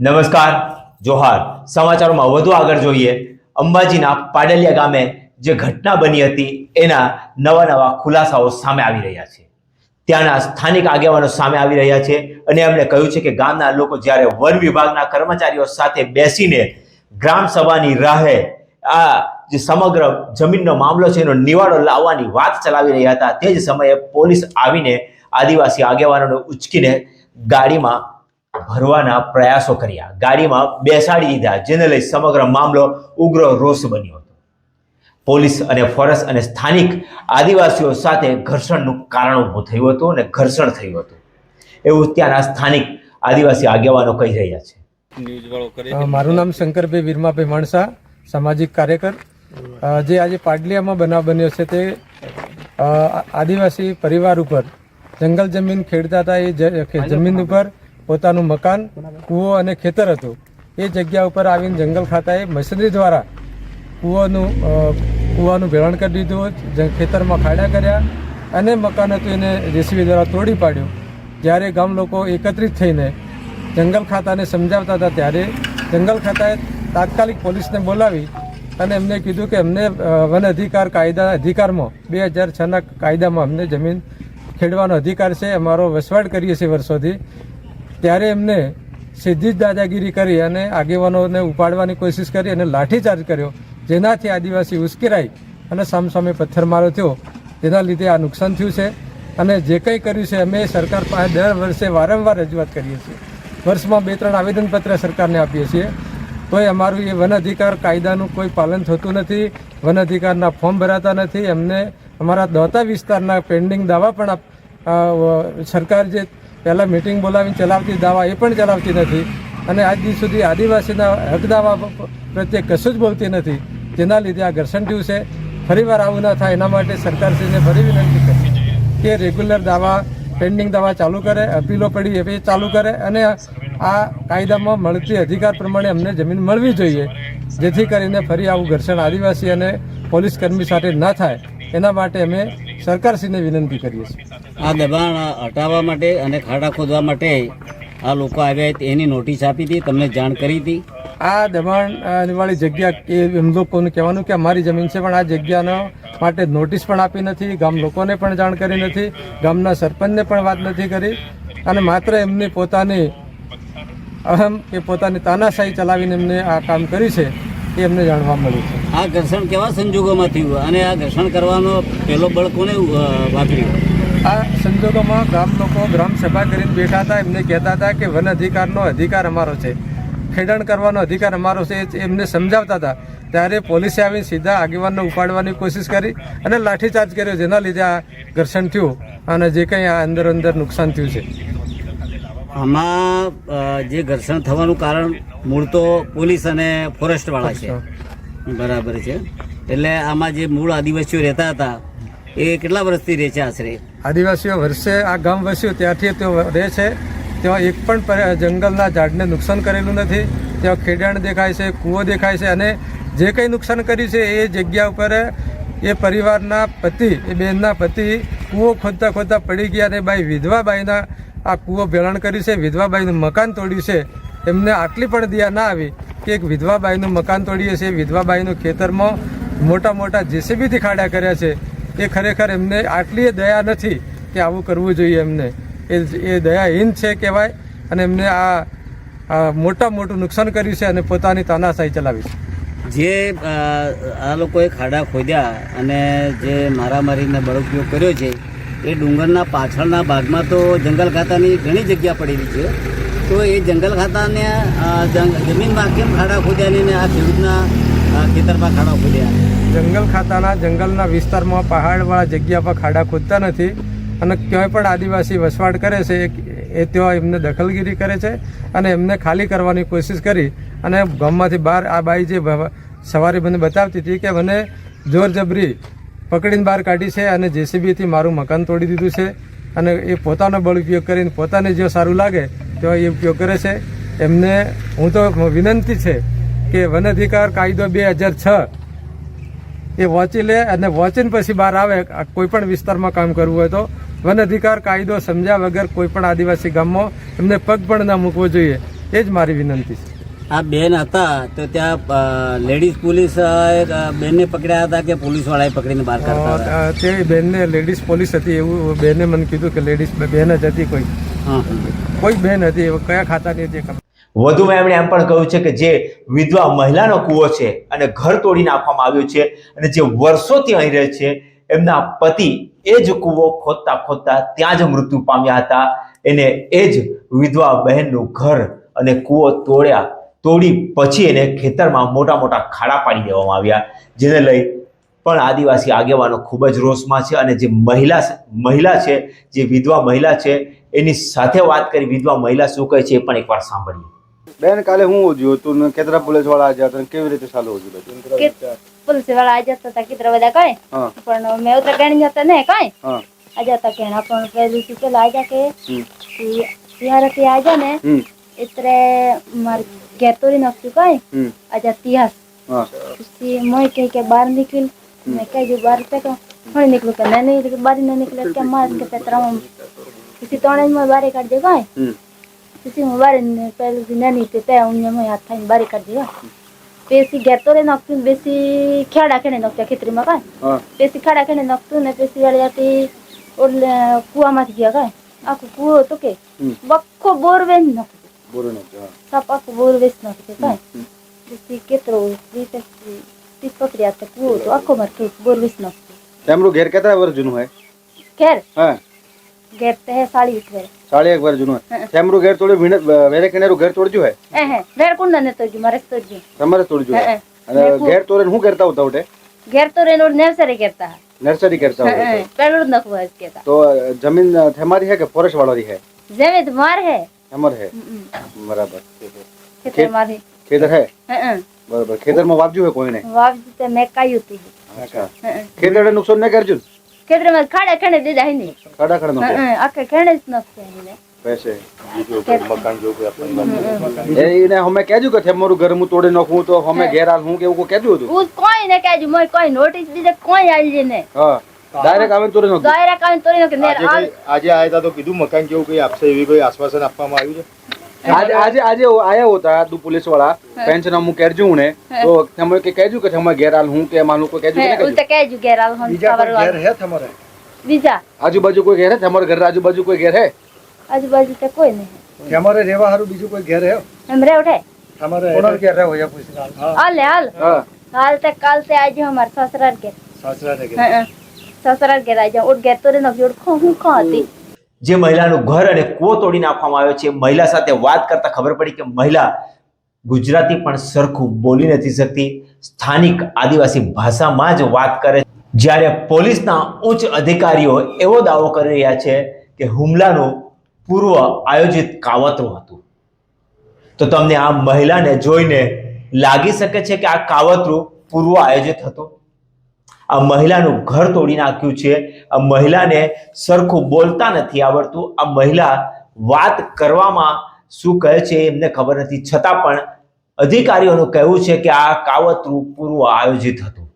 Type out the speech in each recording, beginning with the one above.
નમસ્કાર, જોહાર. સમાચારોમાં વધુ આગળ જોઈએ. અંબાજીના પાડલિયા ગામે જે ઘટના બની હતી, એના નવા નવા ખુલાસાઓ સામે આવી રહ્યા છે. ત્યાંના સ્થાનિક આગેવાનો સામે આવી રહ્યા છે અને એમણે કહ્યું છે કે ગામના લોકો જ્યારે વન વિભાગના કર્મચારીઓ સાથે બેસીને ગ્રામ સભાની રાહે આ જે સમગ્ર જમીનનો મામલો છે, એનો નિવાડો લાવવાની વાત ચલાવી રહ્યા હતા, તે જ સમયે પોલીસ આવીને આદિવાસી આગેવાનોને ઉચકીને ગાડીમાં ભરવાના પ્રયાસો કર્યા. ગાડીમાં બેસાડી દીધા. જેને લઈ સમગ્ર મામલો ઉગ્ર રોષ બન્યો હતો. પોલીસ અને ફોરેસ્ટ અને સ્થાનિક આદિવાસીઓ સાથે ઘર્ષણનું કારણ ઊભું થયું હતું અને ઘર્ષણ થયું હતું. એવું ત્યાંના સ્થાનિક આદિવાસી આગેવાનો કહી રહ્યા છે. મારું નામ શંકરભાઈ વીરમાભાઈ માણસા સામાજિક કાર્યકર. જે આજે પાડલિયામાં બનાવ બન્યો છે તે આદિવાસી પરિવાર ઉપર જંગલ જમીન ખેડતા હતા એ જમીન ઉપર પોતાનું મકાન, કૂવો અને ખેતર હતું. એ જગ્યા ઉપર આવીને જંગલ ખાતાએ મશીનરી દ્વારા કૂવાનું કૂવાનું ભેળણ કરી દીધું ખેતરમાં ખાડા કર્યા અને મકાન હતું એને જેસીબી દ્વારા તોડી પાડ્યું. જ્યારે ગામ લોકો એકત્રિત થઈને જંગલ ખાતાને સમજાવતા હતા, ત્યારે જંગલ ખાતાએ તાત્કાલિક પોલીસને બોલાવી અને એમને કીધું કે અમને વન અધિકાર કાયદા, અધિકારમાં, બે હજાર છના કાયદામાં અમને જમીન ખેડવાનો અધિકાર છે, અમારો વસવાટ કરીએ છીએ વર્ષોથી. ત્યારે એમને સીધી જ દાદાગીરી કરી અને આગેવાનોને ઉપાડવાની કોશિશ કરી અને લાઠીચાર્જ કર્યો. જેનાથી આદિવાસી ઉશ્કેરાઈ અને સામસામે પથ્થરમારો થયો. તેના લીધે આ નુકસાન થયું છે અને જે કંઈ કર્યું છે અમે સરકાર પાસે દર વર્ષે વારંવાર રજૂઆત કરીએ છીએ. વર્ષમાં બે ત્રણ આવેદનપત્ર સરકારને આપીએ છીએ. તોય અમારું એ વન અધિકાર કાયદાનું કોઈ પાલન થતું નથી. વન અધિકારના ફોર્મ ભરાતા નથી. એમને અમારા દોતા વિસ્તારના પેન્ડિંગ દાવા પણ સરકાર જે પહેલાં મિટિંગ બોલાવીને ચલાવતી દાવા એ પણ ચલાવતી નથી. અને આજ દિવસ સુધી આદિવાસીના હક દાવા પ્રત્યે કશું જ બોલતી નથી. જેના લીધે આ ઘર્ષણ થયું છે ફરીવાર આવું ના થાય. એના માટે સરકારશ્રીને ફરી વિનંતી કરી કે રેગ્યુલર દાવા પેન્ડિંગ દાવા ચાલુ કરે, અપીલો પડી એ ચાલુ કરે અને આ કાયદામાં મળતી અધિકાર પ્રમાણે અમને જમીન મળવી જોઈએ. જેથી કરીને ફરી આવું ઘર્ષણ આદિવાસી અને પોલીસ કર્મી સાથે ના થાય. એના માટે અમે સરકારશ્રીને વિનંતી કરીએ છીએ. આ દબાણ હટાવવા માટે અને ખાડા ખોદવા માટે આ લોકો આવ્યા એની નોટિસ આપી હતી તમને જાણ કરી હતી? આ દબાણ વાળી જગ્યા એ એમ લોકોનું કહેવાનું કે અમારી જમીન છે પણ આ જગ્યાનો માટે નોટિસ પણ આપી નથી ગામ લોકોને પણ જાણ કરી નથી ગામના સરપંચને પણ વાત નથી કરી અને માત્ર એમની પોતાની અહમ કે પોતાની તાનાશાહી ચલાવીને એમને આ કામ કર્યું છે એ એમને જાણવા મળ્યું છે. આ ઘર્ષણ કેવા સંજોગોમાં થયું? અને આ ઘર્ષણ કરવાનો પહેલો બળ કોને વાપર્યું? આ સંજોગોમાં ગામ લોકો ગ્રામ સભા કરીને બેઠા હતા એમને કહેતા હતા કે વન અધિકારનો અધિકાર અમારો છે. ખેડાણ કરવાનો અધિકાર અમારો છે એમને સમજાવતા હતા. ત્યારે પોલીસે આવીને સીધા આગેવાનને ઉપાડવાની કોશિશ કરી અને લાઠીચાર્જ કર્યો જેના લીધે આ ઘર્ષણ થયું અને જે કંઈ આ અંદર અંદર નુકસાન થયું છે. આમાં જે ઘર્ષણ થવાનું કારણ મૂળ તો પોલીસ અને ફોરેસ્ટવાળા છે. બરાબર છે. એટલે આમાં જે મૂળ આદિવાસીઓ રહેતા હતા એ કેટલા વર્ષથી રહે છે આશરે? આદિવાસીઓ વર્ષે આ ગામ વસ્યું ત્યાંથી તેઓ રહે છે. ત્યાં એક પણ જંગલના ઝાડને નુકસાન કરેલું નથી. ત્યાં ખેડાણ દેખાય છે, કૂવો દેખાય છે અને જે કંઈ નુકસાન કર્યું છે એ જગ્યા ઉપર, એ પરિવારના પતિ, એ બહેનના પતિ કૂવો ખોદતા ખોદતા પડી ગયા અને બાઈ વિધવાબાઈના આ કૂવો ભેળણ કર્યું છે. વિધવાબાઈનું મકાન તોડ્યું છે. એમને આટલી પણ દયા ના આવી કે એક વિધવાબાઈનું મકાન તોડીએ છીએ વિધવાબાઈનું ખેતરમાં મોટા મોટા જેસીબીથી ખાડા કર્યા છે. એ ખરેખર એમને આટલી દયા નથી કે આવું કરવું જોઈએ એમને. એ એ દયાહીન છે કહેવાય અને એમને આ મોટા મોટું નુકસાન કર્યું છે અને પોતાની તાનાશાહી ચલાવી છે. જે આ લોકોએ ખાડા ખોદ્યા અને જે મારામારીને બળઉપયોગ કર્યો છે, એ ડુંગરના પાછળના ભાગમાં તો જંગલ ખાતાની ઘણી જગ્યા પડેલી છે. તો એ જંગલ ખાતાને જમીનમાં કેમ ખાડા ખોદ્યા ને આ ખેડૂતના ખેતરમાં ખાડા ખોદ્યા? જંગલ ખાતાના જંગલના વિસ્તારમાં પહાડવાળા જગ્યા પર ખાડા ખોદતા નથી અને ક્યાંય પણ આદિવાસી વસવાટ કરે છે, એ- ત્યાં એમને દખલગીરી કરે છે અને એમને ખાલી કરવાની કોશિશ કરી અને ગામમાંથી બહાર આ બાઈ જે સવારે મને બતાવતી હતી કે મને જોરજબરી પકડીને બહાર કાઢી છે અને જેસીબીથી મારું મકાન તોડી દીધું છે અને એ પોતાનો બળ ઉપયોગ કરીને પોતાને જો સારું લાગે તો એ ઉપયોગ કરે છે. એમને હું તો વિનંતી છે કે વન અધિકાર કાયદો બે હજાર છ એ વોચી લે અને વોચીને પછી બહાર આવે. કોઈ પણ વિસ્તારમાં કામ કરવું હોય તો વન અધિકાર કાયદો સમજ્યા વગર કોઈ પણ આદિવાસી ગામમાં એમને પગ પણ ના મૂકવો જોઈએ. એ જ મારી વિનંતી છે. આ બેન હતા તો ત્યાં લેડીઝ પોલીસ બેનને પકડ્યા હતા કે પોલીસ વાળાએ પકડીને બહાર કાઢતા તે બેનને લેડીઝ પોલીસ હતી એવું બેને મને કીધું કે લેડીઝ બેન જ હતી કોઈ. કોઈ બેન હતી કયા ખાતાની હતી ખબર વધુમાં એમણે એમ પણ કહ્યું છે કે જે વિધવા મહિલાનો કૂવો છે અને ઘર તોડી નાખવામાં આવ્યું છે અને જે વર્ષોથી અહીં રહે છે, એમના પતિ એ જ કૂવો ખોદતા ખોદતા ત્યાં જ મૃત્યુ પામ્યા હતા. એને એ જ વિધવા બહેનનું ઘર અને કૂવો તોડ્યા, તોડી પછી એને ખેતરમાં મોટા મોટા ખાડા પાડી દેવામાં આવ્યા, જેને લઈ પણ આદિવાસી આગેવાનો ખૂબ જ રોષમાં છે અને જે મહિલા મહિલા છે, જે વિધવા મહિલા છે, એની સાથે વાત કરી વિધવા મહિલા શું કહે છે એ પણ એકવાર સાંભળીએ. બેન કાલે હું જોયું તું ને કેતરા પોલીસવાળા આવ્યા હતા ને કેવી રીતે ચાલુ હતું? બધું કે પોલીસવાળા આ જતા હતા કિતરા બધા કઈ? હા. પણ મેં ઉતરા ગણી જતા ને કઈ? હા. આ જતા કેણા પણ પહેલું થી પેલા આજા કે હમ. તિહારથી આજા ને હમ. એટલે માર ઘેર તોડી નાખ્યું કઈ? હમ. આજા તિહાસ હા. પછી મોય કહે કે બહાર નીકળ. મેં કહી દીધું બહાર કે તો હું નીકળું કે નહીં નીકળું બહાર ન નીકળે કે માર કે પેતરામાં પછી ત્રણે માં બારે કાઢજે કઈ? હમ. પછી હું ને પહેલું નાની હતી તે હું એમાં હાથ થઈને બારે કાઢજે પછી ઘેર તોડી નાખ્યું ને બેસી ખેડા ખેડે નાખ્યા ખેતરીમાં હા પછી ખાડા ખાને નાખતું ને પછી વાળી ઓલે કુવામાંથી ગયા કાંઈ આખું કુવો હતો કે. બક્કો બોરવેલ નાખતું બોરું નથી હા સાપ આખું બોરવેસ નાખતું કાંઈ પછી કેટલો વીસ ત્રીસ પકડ્યા હતા કુવો હતો આખો માર ખેત બોરવેસ નાખતું તમારું ઘેર કેટલા વર્ષ જૂનું હોય ઘેર હા ઘેર તે હે સાળી એક ઘેર સાળી એક વાર જૂનું હે સેમરું ઘેર તોડ્યું વિને વેરે કેનેરું ઘેર તોડ્યું હે હે. વેર કુંડ ને તોડ્યું મારે તોડ્યું. તમારે તોડ્યું હે અને ઘેર તોરે હું કરતા હોતા ઉટે ઘેર તોરે નો નર્સરી કરતા. નર્સરી કરતા હોતા પેલું નખવા હે કેતા તો જમીન તમારી હે કે ફોરેસ્ટ વાળાની હે? જમીન તમાર હે. તમાર હે. બરાબર. ખેતર મારી. ખેતર હે? હે બરાબર. ખેતરમાં વાપજ્યું હે કોઈને? વાપજ્યું તે મેં કાયું હતી ખેતરને નુકસાન ન કરજો ખેતરમાં ખાડા ખેણે દીધા હે ને ખાડા ખેણે નો હં, આખે ખેડે જ. પૈસે એને અમે કહેજો કે મારું ઘર હું તોડી નાખું તો અમે ઘેર હાલ હું કે એવું હતું હું કોઈ ને કહેજો મોય કોઈ નોટિસ દીધે કોઈ આલજે ને હા ડાયરેક્ટ તોડી તોડી આલ- આજે આયા તો કીધું મકાન જેવું કઈ આપશે એવી કોઈ આશ્વાસન આપવામાં આવ્યું છે આજે આજે આજે આયા હોતા દુ પોલીસવાળા. પેન્શન હું કહેજો હું. ને તો તમે કે કહેજો કે તમે ઘેર હાલ હું કે માનું કોઈ કહેજો હે, કે નહીં ઉલટા કહેજો ઘેર આલ હં, સવારે હે બીજા? આજુબાજુ કોઈ ઘેર હે? તમારા ઘર આજુબાજુ કોઈ ઘેર હે? આજુબાજુ તો કોઈ નહીં. તમારે રહેવા હારું બીજું કોઈ ઘેર હે? એમ રે ઉઠે તમારે ઘેર રહેવો યા પૂછી હાલ. ને હાલ હા હાલ. તે કાલ તે આજે અમાર સસરાર ઘેર. સાસરા કે હં, હં. સસરા ઘેર આજે ઉઠ ઘેર તોડી નાખજો ઉઠ. ખો હું ખો હતી? જે મહિલાનું ઘર અને કૂવો તોડી નાખવામાં આવ્યો છે મહિલા સાથે વાત કરતા ખબર પડી કે મહિલા ગુજરાતી પણ સરખું બોલી નથી શકતી. સ્થાનિક આદિવાસી ભાષામાં જ વાત કરે જ્યારે પોલીસના ઉચ્ચ અધિકારીઓ એવો દાવો કરી રહ્યા છે કે હુમલાનું પૂર્વ આયોજિત કાવતરું હતું. તો તમને આ મહિલાને જોઈને લાગી શકે છે કે આ કાવતરું પૂર્વ આયોજિત હતું? આ મહિલાનું ઘર તોડી નાખ્યું છે. આ મહિલાને સરખું બોલતા નથી આવડતું. આ મહિલા વાત કરવામાં શું કહે છે એમને ખબર નથી. છતાં પણ અધિકારીઓનું કહેવું છે કે આ કાવતરું પૂર્વ આયોજિત હતું.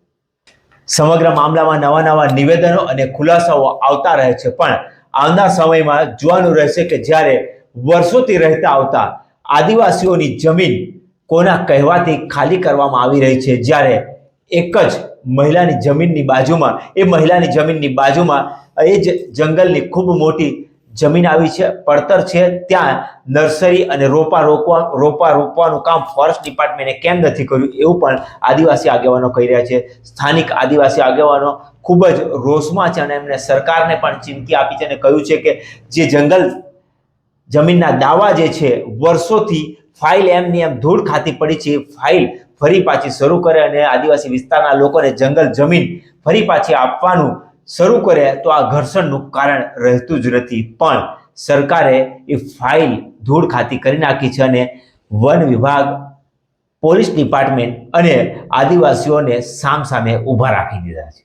સમગ્ર મામલામાં નવા નવા નિવેદનો અને ખુલાસાઓ આવતા રહે છે. પણ આવનાર સમયમાં જોવાનું રહેશે કે જ્યારે વર્ષોથી રહેતા આવતા આદિવાસીઓની જમીન કોના કહેવાથી ખાલી કરવામાં આવી રહી છે. જ્યારે એક જ મહિલાની જમીનની બાજુમાં, એ મહિલાની જમીનની બાજુમાં, એ જ જંગલની ખૂબ મોટી જમીન આવી છે, પડતર છે, ત્યાં નર્સરી અને રોપા રોપવા, રોપા રોપવાનું કામ ફોરેસ્ટ ડિપાર્ટમેન્ટે કેમ નથી કર્યું એવું પણ આદિવાસી આગેવાનો કહી રહ્યા છે. સ્થાનિક આદિવાસી આગેવાનો ખૂબ જ રોષમાં છે અને એમને સરકારને પણ ચીમકી આપી છે અને કહ્યું છે કે જે જંગલ જમીનના દાવા જે છે, વર્ષોથી ફાઇલ એમની એમ ધૂળ ખાતી પડી છે ફાઇલ ફરી પાછી શરૂ કરે અને આદિવાસી વિસ્તારના લોકોને જંગલ જમીન ફરી પાછી આપવાનું શરૂ કરે, તો આ ઘર્ષણનું કારણ રહેતું જ નથી. પણ સરકારે એ ફાઇલ ધૂળ ખાતી કરી નાખી છે અને વન વિભાગ, પોલીસ ડિપાર્ટમેન્ટ અને આદિવાસીઓને સામસામે ઊભા રાખી દીધા છે.